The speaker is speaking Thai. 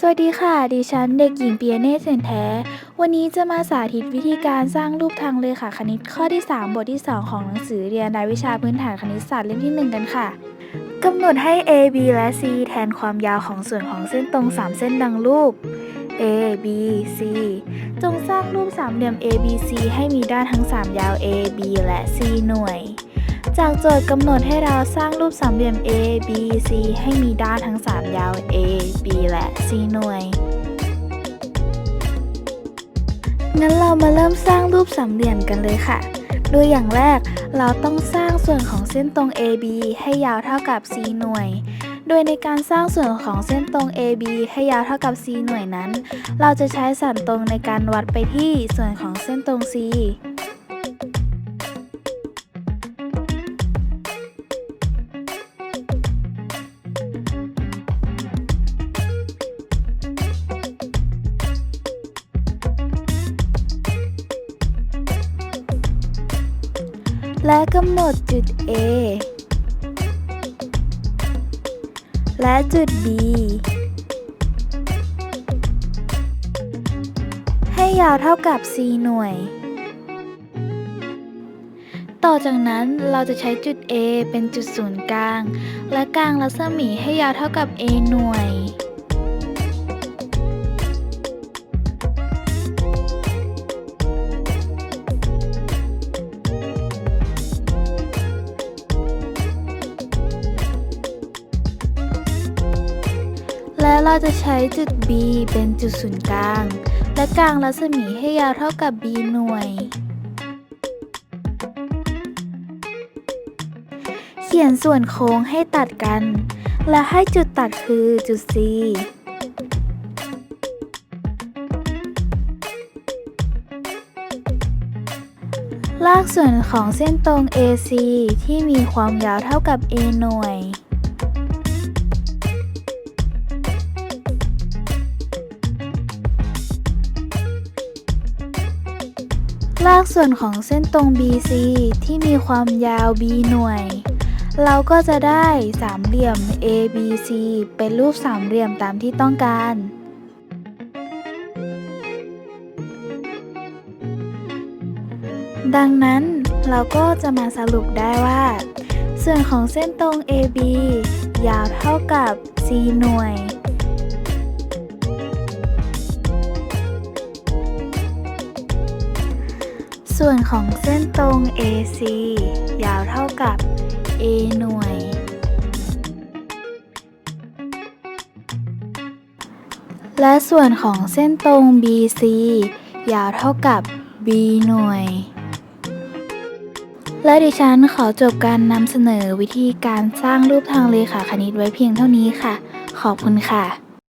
สวัสดีค่ะ ดิฉันเด็กหญิงเปียเนตรเสนแท้ วันนี้จะมาสาธิตวิธีการสร้างรูปทางเลขาคณิตข้อที่ 3 บทที่ 2 ของหนังสือเรียนรายวิชาพื้นฐานคณิตศาสตร์เล่มที่ 1 กันค่ะ กำหนดให้ a b และ c แทนความยาวของส่วนของเส้นตรง 3 เส้นดังรูป a b c จงสร้างรูปสามเหลี่ยม a b c ให้มีด้านทั้ง 3 ยาว a b และ c หน่วย จากโจทย์กำหนดให้เราสร้างรูปสามเหลี่ยม A B C ให้มีด้านทั้ง 3 ยาว A B และ C หน่วย งั้นเรามาเริ่มสร้างรูปสามเหลี่ยมกันเลยค่ะ โดยอย่างแรกเราต้องสร้างส่วนของเส้นตรง AB ให้ยาวเท่ากับ C หน่วย โดยในการสร้างส่วนของเส้นตรง AB ให้ยาวเท่ากับ C หน่วยนั้น เราจะใช้สันตรงในการวัดไปที่ส่วนของเส้นตรง C และกำหนดจุด A และจุด B ให้ยาวเท่ากับ C หน่วย ต่อจากนั้นเราจะใช้จุด A เป็นจุดศูนย์กลาง และกลางรัศมีให้ยาวเท่ากับ A หน่วย และเราจะใช้จุด B เป็นจุดศูนย์กลาง และกลางรัศมีให้ยาวเท่ากับ B หน่วย เขียนส่วนโค้งให้ตัดกัน และให้จุดตัดคือจุด C ลากส่วนของเส้นตรง AC ที่มีความยาวเท่ากับ A หน่วย ลากส่วนของเส้นตรง BC ที่มีความยาว B หน่วย เราก็จะได้สามเหลี่ยม ABC เป็นรูปสามเหลี่ยมตามที่ต้องการ ดังนั้นเราก็จะมาสรุปได้ว่า ส่วนของเส้นตรง AB ยาวเท่ากับ C หน่วย ส่วนของเส้นตรง AC ยาวเท่ากับ A หน่วย และส่วนของเส้นตรง BC ยาวเท่ากับ B หน่วย และดิฉันขอจบการนำเสนอวิธีการสร้างรูปทางเลขาคณิตไว้เพียงเท่านี้ค่ะ ขอบคุณค่ะ